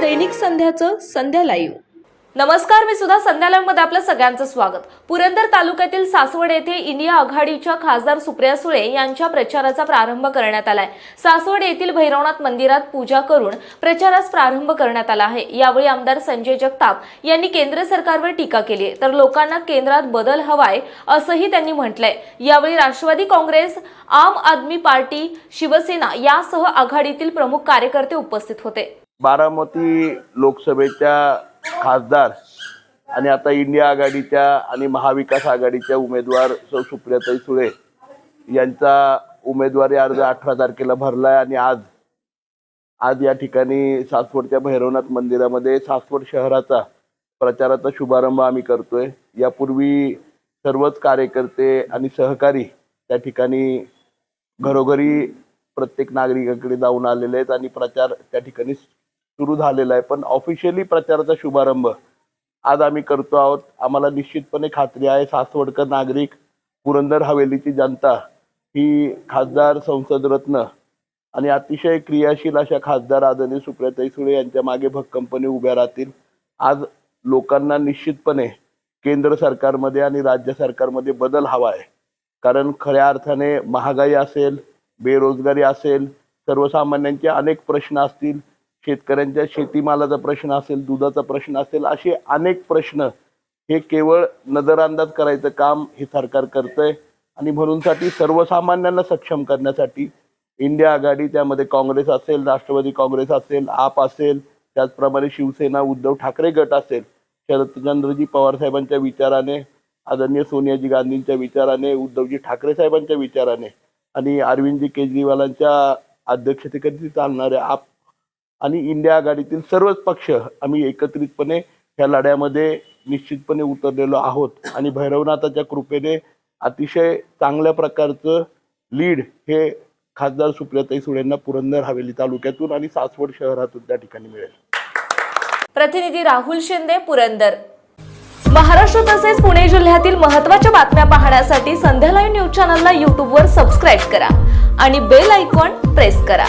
दैनिक संध्याचं संध्या live. नमस्कार मी सुद्धा संध्यालयमध्ये आपलं सगळ्यांचं स्वागत. पुरंदर तालुक्यातील सासवड येथे इंडिया आघाडीच्या खासदार सुप्रिया सुळे यांच्या प्रचाराचा प्रारंभ करण्यात आलाय. सासवड येथील भैरवनाथ मंदिरात पूजा करून प्रचारास प्रारंभ करण्यात आला आहे. यावेळी आमदार संजय जगताप यांनी केंद्र सरकारवर टीका केली आहे. तर लोकांना केंद्रात बदल हवाय असंही त्यांनी म्हटलंय. यावेळी राष्ट्रवादी काँग्रेस आम आदमी पार्टी शिवसेना यासह आघाडीतील प्रमुख कार्यकर्ते उपस्थित होते. बारामती लोकसभेच्या खासदार आणि आता इंडिया आघाडीच्या आणि महाविकास आघाडीच्या उमेदवार सौ सुप्रियाताई सुळे यांचा उमेदवारी अर्ज अठरा तारखेला भरला आहे आणि आज आज या ठिकाणी सासवडच्या भैरवनाथ मंदिरामध्ये सासवड शहराचा प्रचाराचा शुभारंभ आम्ही करतोय. यापूर्वी सर्वच कार्यकर्ते आणि सहकारी त्या ठिकाणी घरोघरी प्रत्येक नागरिकाकडे जाऊन आलेले आहेत आणि प्रचार त्या ठिकाणी सुरू झालेला आहे. पण ऑफिशियली प्रचाराचा शुभारंभ आज आम्ही करतो आहोत. आम्हाला निश्चितपणे खात्री आहे सासवडकर नागरिक पुरंदर हवेलीची जनता ही खासदार संसद रत्न आणि अतिशय क्रियाशील अशा खासदार आदरणीय सुप्रियाताई सुळे यांच्या मागे भक्कमपणे उभ्या राहतील. आज लोकांना निश्चितपणे केंद्र सरकारमध्ये आणि राज्य सरकारमध्ये बदल हवा आहे. कारण खऱ्या अर्थाने महागाई असेल बेरोजगारी असेल सर्वसामान्यांचे अनेक प्रश्न असतील. शेतकऱ्यांच्या शेतीमालाचा प्रश्न असेल दुधाचा प्रश्न असेल असे अनेक प्रश्न हे केवळ नजरअंदाज करायचं काम हे सरकार करतंय. आणि म्हणूनसाठी सर्वसामान्यांना सक्षम करण्यासाठी इंडिया आघाडी त्यामध्ये काँग्रेस असेल राष्ट्रवादी काँग्रेस असेल आप असेल त्याचप्रमाणे शिवसेना उद्धव ठाकरे गट असेल शरदचंद्रजी पवार साहेबांच्या विचाराने आदरणीय सोनियाजी गांधींच्या विचाराने उद्धवजी ठाकरे साहेबांच्या विचाराने आणि अरविंदजी केजरीवालांच्या अध्यक्षतेखाली चालणाऱ्या आप आणि इंडिया आघाडीतील सर्वच पक्ष आम्ही एकत्रितपणे ह्या लढ्यामध्ये निश्चितपणे उतरलेलो आहोत. आणि भैरवनाथाच्या कृपेने अतिशय चांगल्या प्रकारचं लीड हे खासदार सुप्रियाताई सुळेंना पुरंदर हवेली तालुक्यातून आणि सासवड शहरातून त्या ठिकाणी मिळेल. प्रतिनिधी राहुल शिंदे पुरंदर. महाराष्ट्र तसेच पुणे जिल्ह्यातील महत्त्वाच्या बातम्या पाहण्यासाठी संध्या लाईव्ह न्यूज चॅनलला यूट्यूबवर सबस्क्राईब करा आणि बेल आयकॉन प्रेस करा.